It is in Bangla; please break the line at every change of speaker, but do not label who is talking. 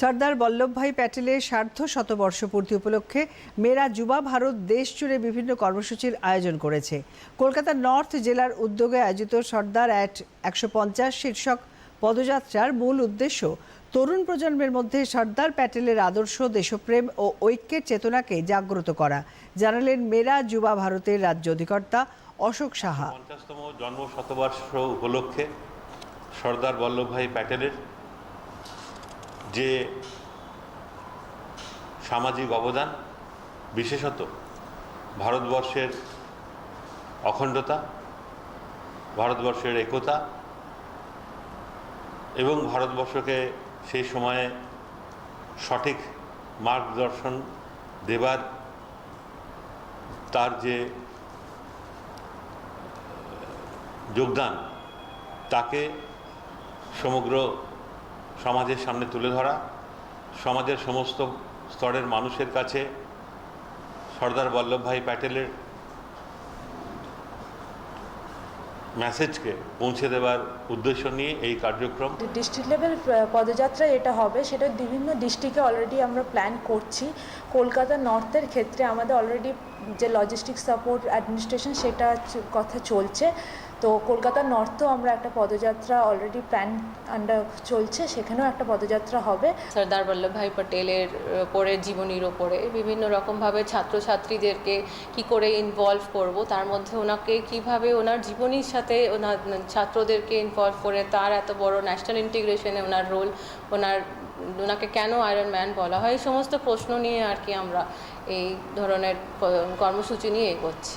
সর্দার বল্লভভাই প্যাটেলের সার্ধ শতবর্ষ পূর্তি উপলক্ষে মেরা যুবা ভারত দেশ জুড়ে বিভিন্ন কর্মসূচির আয়োজন করেছে। কলকাতা নর্থ জেলার উদ্যোগে আয়োজিত সর্দার অ্যাট একশো পঞ্চাশ শীর্ষক পদযাত্রার মূল উদ্দেশ্য, তরুণ প্রজন্মের মধ্যে সর্দার প্যাটেলের আদর্শ, দেশপ্রেম ও ঐক্যের চেতনাকে জাগ্রত করা। জানালেন মেরা যুবা ভারতের রাজ্য অধিকর্তা অশোক সাহা।
পঞ্চাশতম জন্ম শতবর্ষ উপলক্ষে সর্দার বল্লভভাই প্যাটেলের যে সামাজিক অবদান, বিশেষত ভারতবর্ষের অখণ্ডতা, ভারতবর্ষের একতা এবং ভারতবর্ষকে সেই সময়ে সঠিক মার্গদর্শন দেবার, তার যে যোগদান, তাকে সমগ্র সমাজের সামনে তুলে ধরা, সমাজের সমস্ত স্তরের মানুষের কাছে সর্দার বল্লভভাই প্যাটেলের মেসেজকে পৌঁছে দেওয়ার উদ্দেশ্য নিয়ে এই কার্যক্রম।
ডিস্ট্রিক্ট লেভেল পদযাত্রা এটা হবে, সেটা বিভিন্ন ডিস্ট্রিক্টে অলরেডি আমরা প্ল্যান করছি। কলকাতা নর্থের ক্ষেত্রে আমাদের অলরেডি যে লজিস্টিক সাপোর্ট অ্যাডমিনিস্ট্রেশন সেটা কথা চলছে। তো কলকাতা নর্থেও আমরা একটা পদযাত্রা অলরেডি প্ল্যান আন্ডার চলছে, সেখানেও একটা পদযাত্রা হবে।
সর্দার বল্লভভাই পটেলের ওপরে জীবনীর ওপরে। বিভিন্ন রকমভাবে ছাত্রছাত্রীদেরকে কি করে ইনভলভ করব, তার মধ্যে ওনাকে কীভাবে ওনার জীবনীর সাথে ওনার ছাত্রদেরকে ইনভলভ করে, তার এত বড় ন্যাশনাল ইন্টিগ্রেশনে ওনার রোল ওনার ওনাকে কেন আয়রন ম্যান বলা হয়, এই সমস্ত প্রশ্ন নিয়ে আর কি আমরা এই ধরনের কর্মসূচি নিয়ে এগোচ্ছি।